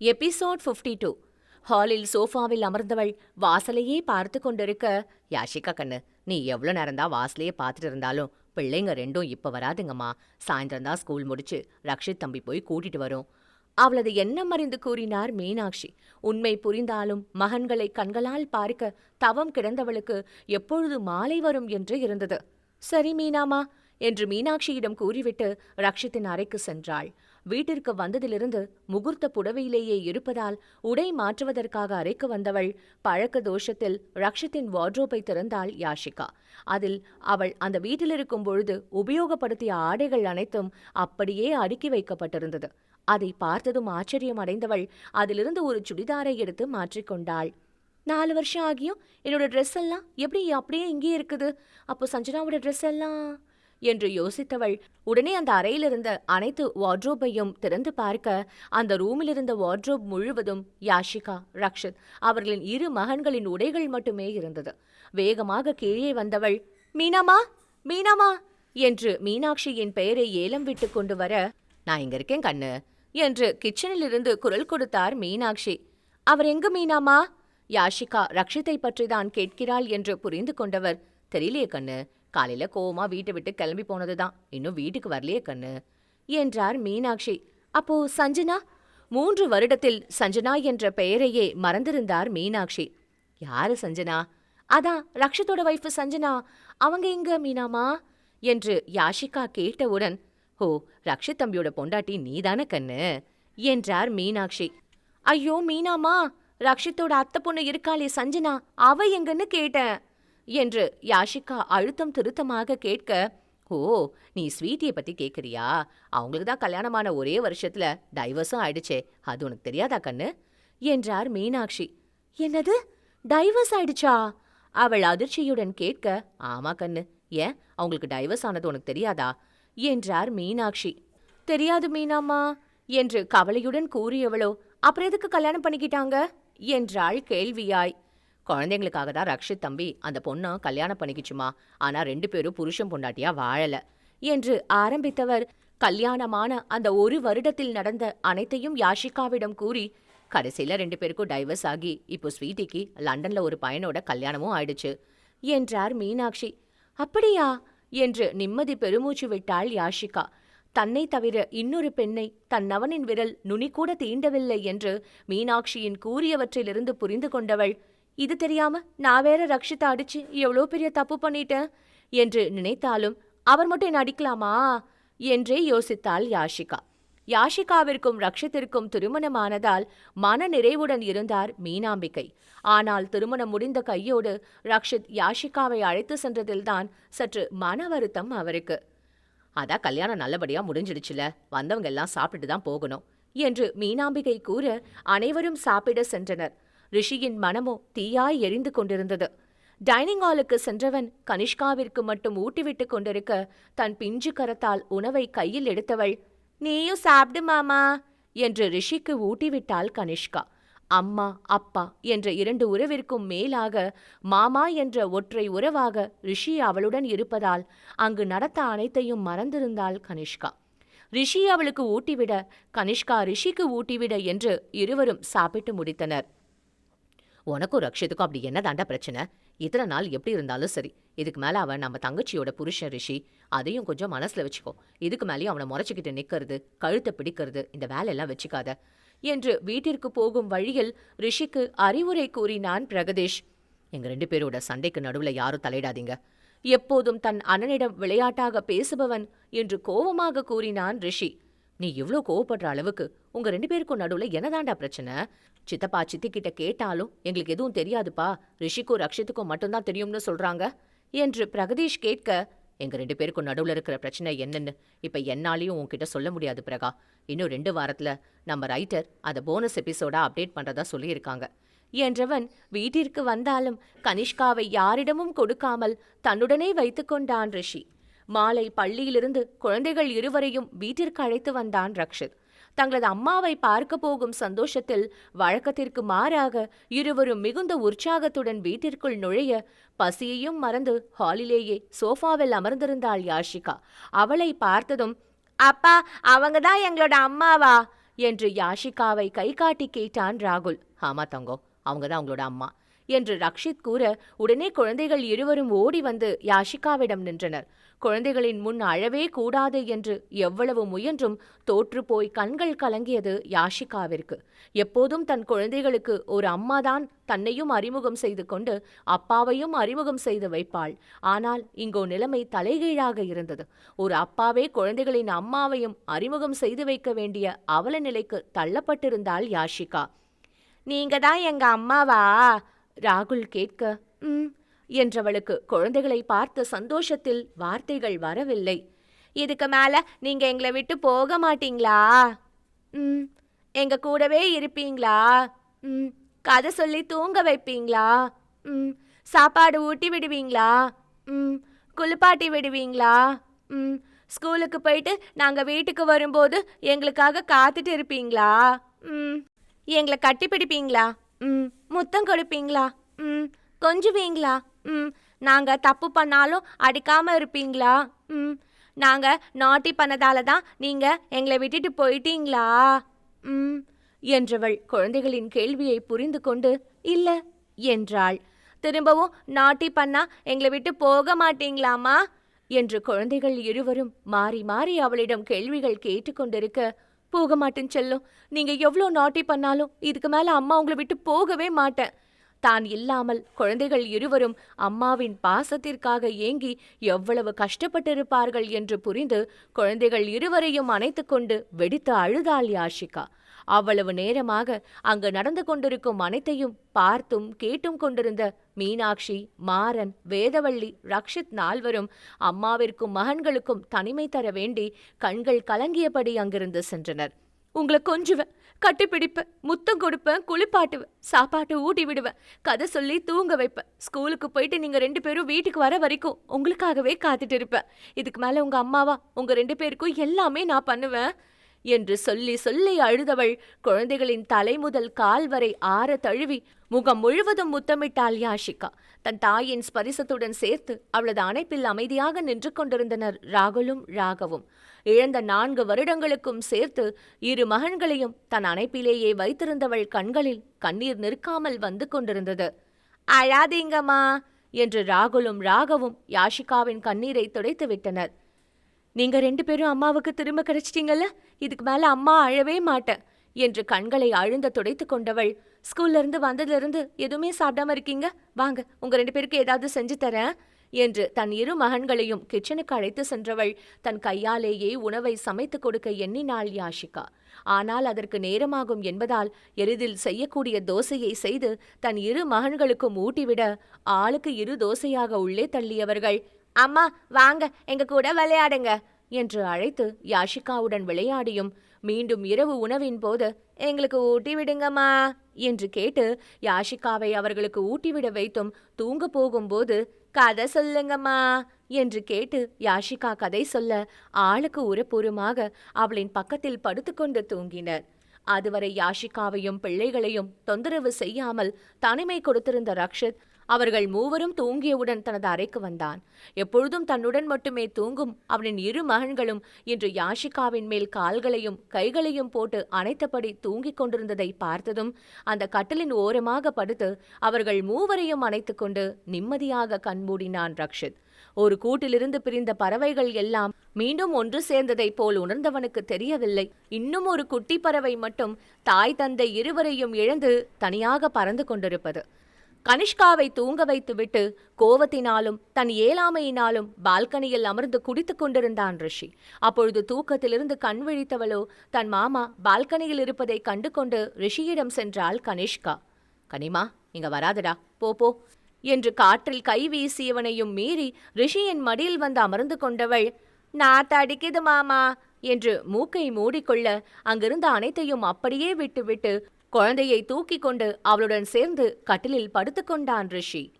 Episode 52 two ஹாலில் சோஃபாவில் அமர்ந்தவள் வாசலையே பார்த்து கொண்டிருக்க யாஷிகா கண்ணு நீ எவ்வளோ நேரந்தா வாசலையே பார்த்துட்டு இருந்தாலும் பிள்ளைங்க ரெண்டும் இப்போ வராதுங்கம்மா. சாயந்தரம் தான் ஸ்கூல் முடிச்சு ரக்ஷித் தம்பி போய் கூட்டிட்டு வரும். அவளது எண்ணம் அறிந்து கூறினார் மீனாட்சி. உண்மை புரிந்தாலும் மகன்களை கண்களால் பார்க்க தவம் கிடந்தவளுக்கு எப்பொழுது மாலை வரும் என்று இருந்தது. சரி மீனாமா என்று மீனாட்சியிடம் கூறிவிட்டு ரக்ஷித்தின் அறைக்கு சென்றாள். வீட்டிற்கு வந்ததிலிருந்து முகூர்த்த புடவையிலேயே இருப்பதால் உடை மாற்றுவதற்காக அறைக்கு வந்தவள் பழக்க தோஷத்தில் ரக்ஷத்தின் வார்ட்ரோப்பை திறந்தாள் யாஷிகா. அதில் அவள் அந்த வீட்டில் இருக்கும் பொழுது உபயோகப்படுத்திய ஆடைகள் அனைத்தும் அப்படியே அடுக்கி வைக்கப்பட்டிருந்தது. அதை பார்த்ததும் ஆச்சரியம் அடைந்தவள் அதிலிருந்து ஒரு சுடிதாரை எடுத்து மாற்றிக்கொண்டாள் நாலு வருஷம் ஆகியும் என்னோட ட்ரெஸ் எல்லாம் எப்படி அப்படியே இங்கே இருக்குது? அப்போ சஞ்சனாவோட ட்ரெஸ் எல்லாம் என்று யோசித்தவள். உடனே அந்த அறையிலிருந்த அனைத்து வார்ட்ரோப்பையும் திறந்து பார்க்க அந்த ரூமில் இருந்த வார்ட்ரோப் முழுவதும் யாஷிகா ரக்ஷித் அவர்களின் இரு மகன்களின் உடைகள் மட்டுமே இருந்தது. வேகமாக கீழே வந்தவள் மீனாமா மீனாமா என்று மீனாட்சியின் பெயரை ஏலம் விட்டு கொண்டு வர நான் இங்க இருக்கேன் கண்ணு என்று கிச்சனிலிருந்து குரல் கொடுத்தார் மீனாட்சி. அவர் எங்கு மீனாமா யாஷிகா ரக்ஷித்தை பற்றி தான் கேட்கிறாள் என்று புரிந்து கொண்டவர் தெரியலையே கண்ணு காலையில கோவமா வீட்டை விட்டு கிளம்பி போனதுதான் இன்னும் வீட்டுக்கு வரலையே கண்ணு. என்றார் மீனாட்சி. அப்போ சஞ்சனா? மூன்று வருடத்தில் சஞ்சனா என்ற பெயரையே மறந்திருந்தார் மீனாட்சி. யாரு சஞ்சனா? அதான் ரக்ஷத்தோட வைஃப் சஞ்சனா. அவங்க எங்க மீனாமா? என்று யாஷிகா கேட்டவுடன் ஓ ரக்ஷித் தம்பியோட பொண்டாட்டி நீதான கண்ணு? என்றார் மீனாட்சி. ஐயோ மீனாமா ரக்ஷித்தோட அத்தை பொண்ணு இருக்காளே சஞ்சனா அவ எங்கன்னு கேட்டேன். என்று யாஷிகா அழுத்தம் திருத்தமாக கேட்க ஓ நீ ஸ்வீட்டியை பத்தி கேக்குறியா? அவங்களுக்கு தான் கல்யாணமான ஒரே வருஷத்துல டைவர்ஸும் ஆயிடுச்சே. அது உனக்கு தெரியாதா கண்ணு? என்றார் மீனாட்சி. என்னது? டைவர்ஸ் ஆயிடுச்சா? அவள் அதிர்ச்சியுடன் கேட்க ஆமா கண்ணு. ஏன்? அவங்களுக்கு டைவர்ஸ் ஆனது உனக்கு தெரியாதா? என்றார் மீனாட்சி. தெரியாது மீனாம்மா என்று கவலையுடன் கூறியவளோ அப்புறம் எதுக்கு கல்யாணம் பண்ணிக்கிட்டாங்க? என்றாள் கேள்வியாய். குழந்தைங்களுக்காக தான் ரக்ஷித் தம்பி அந்த பொண்ணை கல்யாணம் பண்ணிக்கிச்சுமா? ஆனா ரெண்டு பேரும் புருஷன் பொண்டாட்டியா வாழல. என்று ஆரம்பித்தவர். கல்யாணமான அந்த ஒரு வருடத்தில் நடந்த அனைத்தையும் யாஷிகாவிடம் கூறி கடைசியில் ரெண்டு பேருக்கும் டைவர்ஸ் ஆகி இப்போ ஸ்வீட்டிக்கு லண்டன்ல ஒரு பையனோட கல்யாணமும் ஆயிடுச்சு என்றார் மீனாட்சி. அப்படியா? என்று நிம்மதி பெருமூச்சு விட்டாள் யாஷிகா. தன்னை தவிர இன்னொரு பெண்ணை தன் நவனின் விரல் நுனி கூட தீண்டவில்லை என்று மீனாட்சியின் கூறியவற்றிலிருந்து புரிந்து கொண்டவள் இது தெரியாம நான் வேற ரக்ஷிதா அடிச்சு எவ்வளோ பெரிய தப்பு பண்ணிட்டேன் என்று நினைத்தாலும் அவர் மட்டும் என்ன அடிக்கலாமா என்றே யோசித்தாள் யாஷிகா. யாஷிகாவிற்கும் ரக்ஷித்திற்கும் திருமணமானதால் மன நிறைவுடன் இருந்தார் மீனாம்பிகை. ஆனால் திருமணம் முடிந்த கையோடு ரக்ஷித் யாஷிகாவை அழைத்து சென்றதில்தான் சற்று மன வருத்தம் அவருக்கு. அதான் கல்யாணம் நல்லபடியா முடிஞ்சிடுச்சுல வந்தவங்க எல்லாம் சாப்பிட்டு தான் போகணும் என்று மீனாம்பிகை கூற அனைவரும் சாப்பிட சென்றனர். ரிஷியின் மனமோ தீயாய் எரிந்து கொண்டிருந்தது. டைனிங் ஹாலுக்கு சென்றவன் கனிஷ்காவிற்கு மட்டும் ஊட்டிவிட்டு கொண்டிருக்க தன் பிஞ்சு கரத்தால் உணவை கையில் எடுத்தவள் நீயும் சாப்பிடு மாமா என்று ரிஷிக்கு ஊட்டிவிட்டாள் கனிஷ்கா. அம்மா அப்பா என்ற இரண்டு உறவிற்கும் மேலாக மாமா என்ற ஒற்றை உறவாக ரிஷி அவளுடன் இருப்பதால் அங்கு நடத்த அனைத்தையும் மறந்திருந்தாள் கனிஷ்கா. ரிஷி அவளுக்கு ஊட்டிவிட கனிஷ்கா ரிஷிக்கு ஊட்டிவிட என்று இருவரும் சாப்பிட்டு முடித்தனர். உனக்கும் ரக்ஷித்துக்கும் அப்படி என்ன தாண்டா பிரச்சனை? இத்தனை நாள் எப்படி இருந்தாலும் சரி இதுக்கு மேல அவன் நம்ம தங்கச்சியோட புருஷன் ரிஷி அதையும் கொஞ்சம் மனசுல வச்சுக்கோ. இதுக்கு மேலேயும் அவனை முறைச்சிக்கிட்டு நிற்கிறது கழுத்தை பிடிக்கிறது இந்த வேலையெல்லாம் வச்சுக்காத. என்று வீட்டிற்கு போகும் வழியில் ரிஷிக்கு அறிவுரை கூறினான் பிரகதேஷ். எங்க ரெண்டு பேரோட சண்டைக்கு நடுவுல யாரும் தலையிடாதீங்க. எப்போதும் தன் அண்ணனிடம் விளையாட்டாக பேசுபவன் என்று கோபமாக கூறினான் ரிஷி. நீ இவ்ளோ கோவப்படுற அளவுக்கு உங்க ரெண்டு பேருக்கும் நடுவுல என்னதாண்டா பிரச்சனை? சித்தப்பா சித்தி கிட்ட கேட்டாலும் எங்களுக்கு எதுவும் தெரியாதுப்பா. ரிஷிக்கும் ரக்ஷித்துக்கும் மட்டும்தான் தெரியும்னு சொல்றாங்க. என்று பிரகதீஷ் கேட்க எங்க ரெண்டு பேருக்கும் நடுவுல இருக்கிற பிரச்சனை என்னன்னு இப்ப என்னாலையும் உன்கிட்ட சொல்ல முடியாது பிரகா. இன்னும் ரெண்டு வாரத்துல நம்ம ரைட்டர் அதை போனஸ் எபிசோடா அப்டேட் பண்றதா சொல்லியிருக்காங்க. என்றவன் வீட்டிற்கு வந்தாலும் கனிஷ்காவை யாரிடமும் கொடுக்காமல் தன்னுடனே வைத்துக்கொண்டான் ரிஷி. மாலை பள்ளியிலிருந்து குழந்தைகள் இருவரையும் வீட்டிற்கு அழைத்து வந்தான் ரக்ஷித். தங்களது அம்மாவை பார்க்க போகும் சந்தோஷத்தில் வழக்கத்திற்கு மாறாக இருவரும் மிகுந்த உற்சாகத்துடன் வீட்டிற்குள் நுழைய பசியையும் மறந்து ஹாலிலேயே சோஃபாவில் அமர்ந்திருந்தாள் யாஷிகா. அவளை பார்த்ததும் அப்பா அவங்க தான் எங்களோட அம்மாவா? என்று யாஷிகாவை கை காட்டி கேட்டான் ராகுல். ஆமா தங்கோ அவங்க தான் அவங்களோட அம்மா என்று ரக்ஷித் கூற உடனே குழந்தைகள் இருவரும் ஓடி வந்து யாஷிகாவிடம் நின்றனர். குழந்தைகளின் முன் அழவே கூடாது என்று எவ்வளவு முயன்றும் தோற்றுப்போய் கண்கள் கலங்கியது யாஷிகாவிற்கு. எப்போதும் தன் குழந்தைகளுக்கு ஒரு அம்மாதான் தன்னையும் அறிமுகம் செய்து கொண்டு அப்பாவையும் அறிமுகம் செய்து வைப்பாள். ஆனால் இங்கோ நிலைமை தலைகீழாக இருந்தது. ஒரு அப்பாவே குழந்தைகளின் அம்மாவையும் அறிமுகம் செய்து வைக்க வேண்டிய அவல நிலைக்கு தள்ளப்பட்டிருந்தாள் யாஷிகா. நீங்க தான் எங்க அம்மாவா? ராகுல் கேட்க ம் என்றவளுக்கு குழந்தைகளை பார்த்த சந்தோஷத்தில் வார்த்தைகள் வரவில்லை. இதுக்கு மேல நீங்க எங்களை விட்டு போக மாட்டீங்களா? ம். எங்க கூடவே இருப்பீங்களா? ம். கதை சொல்லி தூங்க வைப்பீங்களா? ம். சாப்பாடு ஊட்டி விடுவீங்களா? ம். குளிப்பாட்டி விடுவீங்களா? ம். ஸ்கூலுக்கு போயிட்டு நாங்கள் வீட்டுக்கு வரும்போது எங்களுக்காக காத்துட்டு இருப்பீங்களா? ம். எங்களை கட்டி பிடிப்பீங்களா ம். முத்தம் கொடுப்பீங்களா? ம். கொஞ்சுவீங்களா? ம் நாங்கள் தப்பு பண்ணாலும் அடிக்காமல் இருப்பீங்களா? ம் நாங்கள் நாட்டி பண்ணதால தான் நீங்கள் எங்களை விட்டுட்டு போயிட்டீங்களா? ம் என்றவள் குழந்தைகளின் கேள்வியை புரிந்து கொண்டு இல்லை என்றாள். திரும்பவும் நாட்டி பண்ணா எங்களை விட்டு போக மாட்டீங்களாமா என்று குழந்தைகள் இருவரும் மாறி மாறி அவளிடம் கேள்விகள் கேட்டுக்கொண்டிருக்க போக மாட்டேன் செல்லும். நீங்கள் எவ்வளோ நாட்டி பண்ணாலும் இதுக்கு மேலே அம்மா உங்களை விட்டு போகவே மாட்டேன். தான் இல்லாமல் குழந்தைகள் இருவரும் அம்மாவின் பாசத்திற்காக ஏங்கி எவ்வளவு கஷ்டப்பட்டிருப்பார்கள் என்று புரிந்து குழந்தைகள் இருவரையும் அணைத்துக்கொண்டு வெடித்து அழுதாள் யாஷிகா. அவ்வளவு நேரமாக அங்கு நடந்து கொண்டிருக்கும் அனைத்தையும் பார்த்தும் கேட்டும் கொண்டிருந்த மீனாட்சி மாறன் வேதவள்ளி ரக்ஷித் நால்வரும் அம்மாவிற்கும் மகன்களுக்கும் தனிமை தர வேண்டி கண்கள் கலங்கியபடி அங்கிருந்து சென்றனர். உங்களை கொஞ்சுவேன் கட்டிப்பிடிப்பேன் முத்தம் கொடுப்பேன் குளிப்பாட்டுவேன் சாப்பாட்டு ஊட்டி விடுவேன் கதை சொல்லி தூங்க வைப்பேன் ஸ்கூலுக்கு போயிட்டு நீங்க ரெண்டு பேரும் வீட்டுக்கு வர வரைக்கும் உங்களுக்காகவே காத்துட்டு இருப்பேன் இதுக்கு மேல உங்க அம்மாவா உங்க ரெண்டு பேருக்கும் எல்லாமே நான் பண்ணுவேன். என்று சொல்லி சொல்லி அழுதவள் குழந்தைகளின் தலை முதல் கால் வரை ஆற தழுவி முகம் முழுவதும் முத்தமிட்டாள் யாஷிகா. தன் தாயின் ஸ்பரிசத்துடன் சேர்த்து அவளது அணைப்பில் அமைதியாக நின்று கொண்டிருந்தனர் ராகுலும் ராகவும். இழந்த நான்கு வருடங்களுக்கும் சேர்த்து இரு மகன்களையும் தன் அணைப்பிலேயே வைத்திருந்தவள் கண்களில் கண்ணீர் நிற்காமல் வந்து கொண்டிருந்தது. அழாதீங்கம்மா! என்று ராகுலும் ராகவும் யாஷிகாவின் கண்ணீரை துடைத்து விட்டனர். நீங்க ரெண்டு பேரும் அம்மாவுக்கு திரும்ப கிடைச்சிட்டீங்கல்ல? இதுக்கு மேல அம்மா அழவே மாட்டேன் என்று கண்களை அழுந்த துடைத்து கொண்டவள். ஸ்கூல்ல இருந்து வந்ததுல இருந்து எதுவுமே சாப்பிடாம இருக்கீங்க? வாங்க உங்க ரெண்டு பேருக்கு ஏதாவது செஞ்சு தரேன் என்று தன் இரு மகன்களையும் கிச்சனுக்கு அழைத்து சென்றவள் தன் கையாலேயே உணவை சமைத்து கொடுக்க எண்ணினாள் யாஷிகா. ஆனால் அதற்கு நேரமாகும் என்பதால் எளிதில் செய்யக்கூடிய தோசையை செய்து தன் இரு மகன்களுக்கும் ஊட்டிவிட ஆளுக்கு இரு தோசையாக உள்ளே தள்ளியவர்கள் அம்மா வாங்க எங்க கூட விளையாடுங்க என்று அழைத்து யாஷிகாவுடன் விளையாடியும் மீண்டும் இரவு உணவின் போது எங்களுக்கு ஊட்டி விடுங்கம்மா என்று கேட்டு யாஷிகாவை அவர்களுக்கு ஊட்டிவிட வைத்தும் தூங்க போகும்போது கதை சொல்லுங்கம்மா என்று கேட்டு யாஷிகா கதை சொல்ல ஆளுக்கு உரப்பூர்வமாக அவளின் பக்கத்தில் படுத்துக்கொண்டு தூங்கினர். அதுவரை யாஷிகாவையும் பிள்ளைகளையும் தொந்தரவு செய்யாமல் தனிமை கொடுத்திருந்த ரக்ஷித் அவர்கள் மூவரும் தூங்கியவுடன் தனது அறைக்கு வந்தான். எப்பொழுதும் தன்னுடன் மட்டுமே தூங்கும் அவனின் இரு மகன்களும் இன்று யாஷிகாவின் மேல் கால்களையும் கைகளையும் போட்டு அணைத்தபடி தூங்கிக் கொண்டிருந்ததை பார்த்ததும் அந்த கட்டிலின் ஓரமாக படுத்து அவர்கள் மூவரையும் அணைத்துக்கொண்டு நிம்மதியாக கண்மூடினான் ரக்ஷித். ஒரு கூட்டிலிருந்து பிரிந்த பறவைகள் எல்லாம் மீண்டும் ஒன்று சேர்ந்ததைப் போல் உணர்ந்தவனுக்கு தெரியவில்லை. இன்னும் ஒரு குட்டி பறவை மட்டும் தாய் தந்தை இருவரையும் இழந்து தனியாக பறந்து கொண்டிருப்பது. கனிஷ்காவை தூங்க வைத்துவிட்டு கோவத்தினாலும் தன் ஏழாமையினாலும் பால்கனியில் அமர்ந்து குடித்துக் கொண்டிருந்தான் ரிஷி. அப்பொழுது தூக்கத்திலிருந்து கண் விழித்தவளோ தன் மாமா பால்கனியில் இருப்பதை கண்டு கொண்டு ரிஷியிடம் சென்றாள் கனிஷ்கா. கனிமா இங்க வராதடா. போ போ என்று காற்றில் கை வீசியவனையும் மீறி ரிஷியின் மடியில் வந்து அமர்ந்து கொண்டவள் நான் அடிக்குது மாமா என்று மூக்கை மூடிக்கொள்ள அங்கிருந்த அனைத்தையும் அப்படியே விட்டுவிட்டு குழந்தையை தூக்கி கொண்டு அவளுடன் சேர்ந்து கட்டிலில் படுத்துக்கொண்டான் ரிஷி.